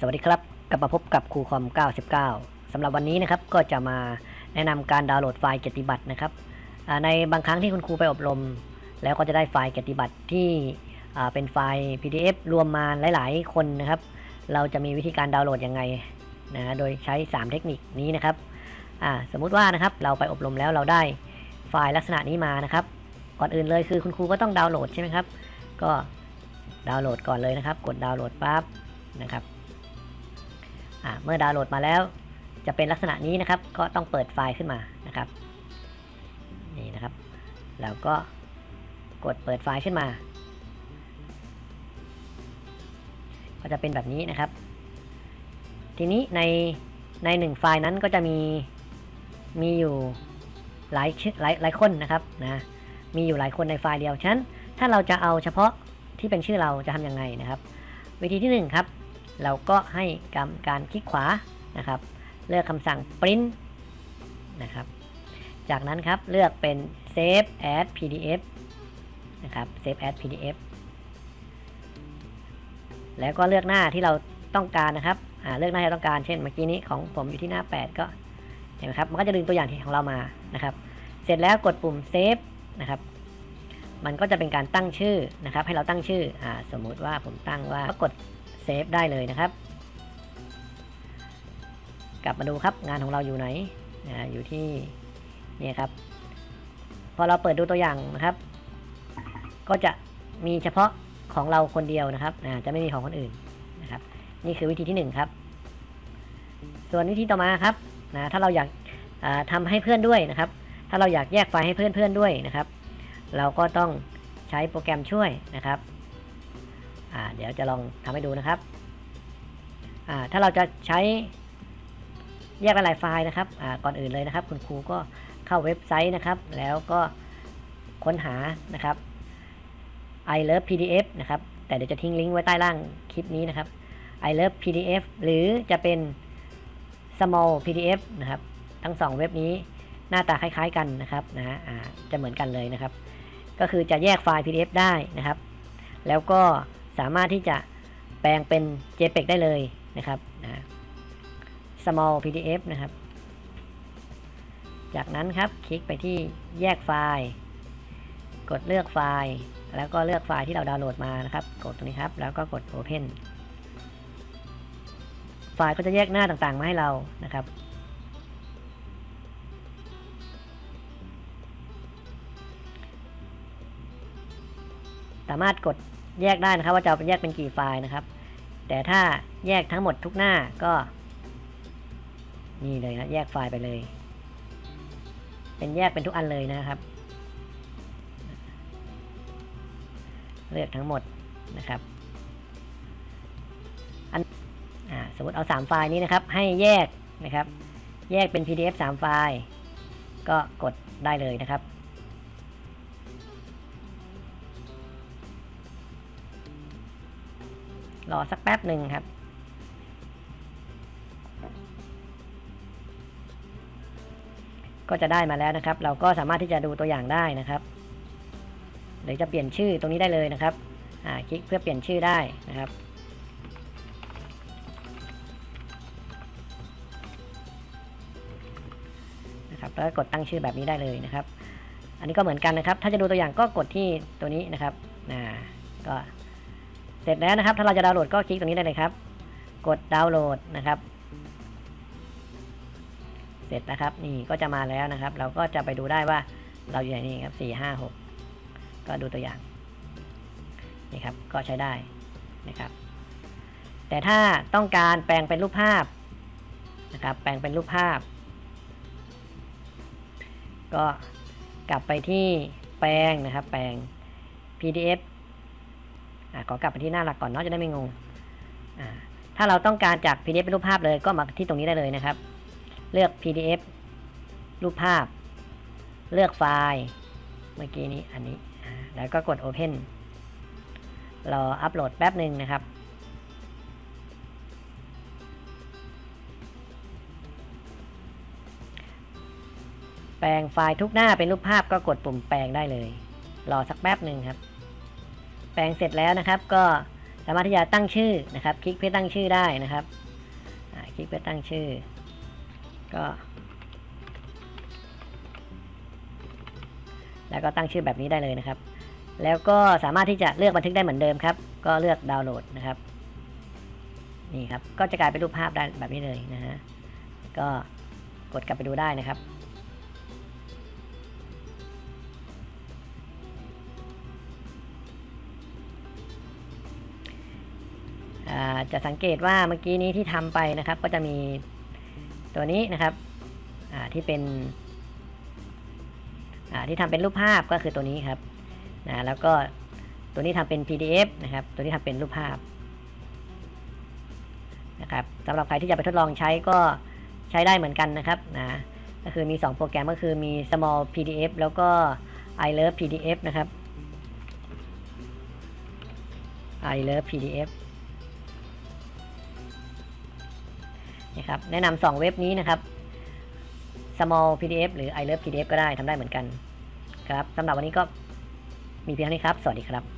สวัสดีครับ กลับมาพบกับครูคอม 99สำหรับวันนี้นะครับก็จะมาแนะนำการดาวน์โหลดไฟล์เกียติบัตรนะครับในบางครั้งที่คุณครูไปอบรม แล้วก็จะได้ไฟล์เกียติบัตรที่เป็นไฟล์ PDF รวมมาหลาย ๆ คนนะครับ เราจะมีวิธีการดาวน์โหลดยังไงนะโดยใช้ 3 เทคนิคนี้นะครับสมมุติว่านะครับเราไปอบรมแล้วเราได้ไฟล์ลักษณะนี้มานะครับ ก่อนอื่นเลยคือคุณครูก็ต้องดาวน์โหลดใช่ไหมครับ ก็ดาวน์โหลดก่อนเลยนะครับ กดดาวน์โหลดปั๊บนะครับ เมื่อดาวน์โหลดมาแล้ว จะเป็นลักษณะนี้นะครับ ก็ต้องเปิดไฟล์ขึ้นมานะครับ นี่นะครับ แล้วก็กดเปิดไฟล์ขึ้นมา ก็จะเป็นแบบนี้นะครับ ทีนี้ในในหนึ่งไฟล์นั้นก็จะมีมีอยู่หลายชื่อหลายหลายคนนะครับนะมีอยู่หลายคนในไฟล์เดียวฉะนั้นถ้าเราจะเอาเฉพาะที่เป็นชื่อเราจะทำยังไงนะครับ วิธีที่หนึ่งครับ เราก็ให้การการคลิกขวานะครับ เลือกคำสั่ง print นะครับ จากนั้นครับเลือกเป็น save as pdf นะครับ save as pdf แล้วก็เลือกหน้าที่เราต้องการนะครับเลือกหน้าที่เราต้องการ เช่นเมื่อกี้นี้ของผมอยู่ที่หน้า 8 ก็เห็นไหมครับ มันก็จะดึงตัวอย่างที่ของเรามานะครับ เสร็จแล้วกดปุ่ม save นะครับมันก็จะเป็นการตั้งชื่อนะครับ ให้เราตั้งชื่ออสมมุติว่าผมตั้งว่าก็กด ซฟได้เลยนะครับ กลับมาดูครับงานของเราอยู่ไหนนะอยู่ที่นี่ครับ พอเราเปิดดูตัวอย่างนะครับ ก็จะมีเฉพาะของเราคนเดียวนะครับนะจะไม่มีของคนอื่นนะครับ นี่คือวิธีที่หนึ่งครับ ส่วนวิธีต่อมาครับนะถ้าเราอยากาทำให้เพื่อนด้วยนะครับ ถ้าเราอยากแยกไฟล์ให้เพื่อนๆด้วยนะครับ เราก็ต้องใช้โปรแกรมช่วยนะครับ อ่าเดี๋ยวจะลองทำให้ดูนะครับอ่าถ้าเราจะใช้แยกหลายไฟล์นะครับอ่าก่อนอื่นเลยนะครับ คุณครูก็เข้าเว็บไซต์นะครับ แล้วก็ค้นหานะครับ I love PDF นะครับแต่เดี๋ยวจะทิ้งลิงก์ไว้ใต้ล่างคลิปนี้นะครับ I love PDF หรือจะเป็น small PDF นะครับ ทั้งสองเว็บนี้หน้าตาคล้าย ๆ กันนะครับนะจะเหมือนกันเลยนะครับ ก็คือจะแยกไฟล์ PDF ได้นะครับ แล้วก็ สามารถที่จะแปลงเป็น JPEG ได้เลยนะครับนะ small PDF นะครับ จากนั้นครับคลิกไปที่แยกไฟล์ กดเลือกไฟล์ แล้วก็เลือกไฟล์ที่เราดาวน์โหลดมานะครับ กดตรงนี้ครับ แล้วก็กด Open ไฟล์ก็จะแยกหน้าต่างๆมาให้เรานะครับสามารถกด แยกได้นะครับว่าจะแยกเป็นกี่ไฟล์นะครับ แต่ถ้าแยกทั้งหมดทุกหน้าก็ นี่เลยนะแยกไฟล์ไปเลย เป็นแยกเป็นทุกอันเลยนะครับ เลือกทั้งหมดนะครับอันอ่าสมมติเอา 3 ไฟล์นี้นะครับ ให้แยกนะครับ แยกเป็น PDF 3 ไฟล์ ก็กดได้เลยนะครับ รอสักแป๊บหนึ่งครับ ก็จะได้มาแล้วนะครับ เราก็สามารถที่จะดูตัวอย่างได้นะครับ หรือจะเปลี่ยนชื่อตรงนี้ได้เลยนะครับอ่าคลิกเพื่อเปลี่ยนชื่อได้นะครับนะครับแล้วก็กดตั้งชื่อแบบนี้ได้เลยนะครับ อันนี้ก็เหมือนกันนะครับ ถ้าจะดูตัวอย่างก็กดที่ตัวนี้นะครับอ่าก็ ร็จแล้วนะครับ ถ้าเราจะดาวน์โหลดก็คลิกตรงนี้ได้เลยครับ กดดาวน์โหลดนะครับ เสร็จนะครับ นี่ก็จะมาแล้วนะครับ เราก็จะไปดูได้ว่าเราอยู่ไหนนี่ครับสี่ห้าหกก็ดูตัวอย่างนี่ครับก็ใช้ได้นะครับ แต่ถ้าต้องการแปลงเป็นรูปภาพนะครับ แปลงเป็นรูปภาพ ก็กลับไปที่แปลงนะครับ แปลง PDF ขอกลับไปที่หน้าหลักก่อนเนาะจะได้ไม่งงถ้าเราต้องการจาก PDF เป็นรูปภาพเลยก็มาที่ตรงนี้ได้เลยนะครับ เลือก PDF รูปภาพ เลือกไฟล์เมื่อกี้นี้อันนี้ แล้วก็กด Open รออัปโหลดแป๊บหนึ่งนะครับแปลงไฟล์ทุกหน้าเป็นรูปภาพก็กดปุ่มแปลงได้เลย รอสักแป๊บหนึ่งครับ ปลงเสร็จแล้วนะครับ ก็สามารถที่จะตั้งชื่อนะครับ คลิกเพื่อตั้งชื่อได้นะครับคลิกเพื่อตั้งชื่อ ก็แล้วก็ตั้งชื่อแบบนี้ได้เลยนะครับ แล้วก็สามารถที่จะเลือกบันทึกได้เหมือนเดิมครับ ก็เลือกดาวน์โหลดนะครับ นี่ครับ ก็จะกลายเป็นรูปภาพได้แบบนี้เลยนะฮะ ก็กดกลับไปดูได้นะครับ จะสังเกตว่าเมื่อกี้นี้ที่ทำไปนะครับ ก็จะมีตัวนี้นะครับที่เป็นที่ทำเป็นรูปภาพก็คือตัวนี้ครับนะแล้วก็ตัวนี้ทำเป็น PDF นะครับ ตัวนี้ทำเป็นรูปภาพนะครับสำหรับใครที่จะไปทดลองใช้ก็ใช้ได้เหมือนกันนะครับนะก็คือมี 2 โปรแกรมก็คือมี small PDF แล้วก็ i love PDF นะครับ i love PDF นะครับแนะนำสองเว็บนี้นะครับ small pdf หรือ i love pdf ก็ได้ทำได้เหมือนกันครับสำหรับวันนี้ก็มีเพียงเท่านี้ครับ สวัสดีครับ